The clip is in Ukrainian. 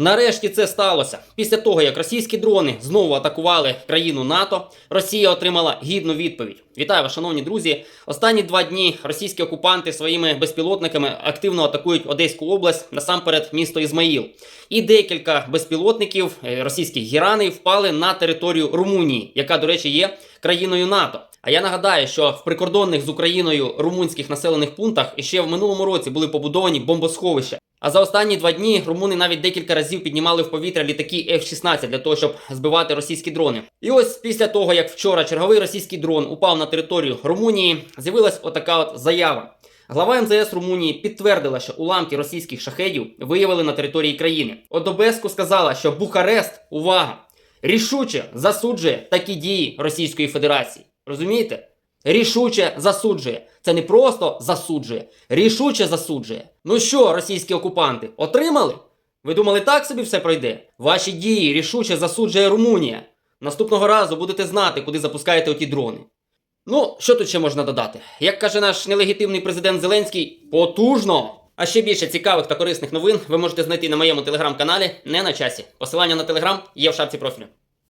Нарешті це сталося. Після того, як російські дрони знову атакували країну НАТО, Росія отримала гідну відповідь. Вітаю вас, шановні друзі. Останні два дні російські окупанти своїми безпілотниками активно атакують Одеську область, насамперед місто Ізмаїл. І декілька безпілотників е, російських гірани впали на територію Румунії, яка, до речі, є країною НАТО. А я нагадаю, що в прикордонних з Україною румунських населених пунктах ще в минулому році були побудовані бомбосховища. А за останні два дні румуни навіть декілька разів піднімали в повітря літаки F-16 для того, щоб збивати російські дрони. І ось після того, як вчора черговий російський дрон упав на територію Румунії, з'явилась отака от заява. Глава МЗС Румунії підтвердила, що уламки російських шахедів виявили на території країни. Одобеску сказала, що Бухарест, увага, рішуче засуджує такі дії Російської Федерації. Розумієте? Рішуче засуджує. Це не просто засуджує, рішуче засуджує. Ну що, російські окупанти, отримали? Ви думали, так собі все пройде? Ваші дії рішуче засуджує Румунія. Наступного разу будете знати, куди запускаєте оті дрони. Ну, що тут ще можна додати? Як каже наш нелегітимний президент Зеленський, потужно! А ще більше цікавих та корисних новин ви можете знайти на моєму телеграм-каналі не на часі. Посилання на телеграм є в шапці профілю.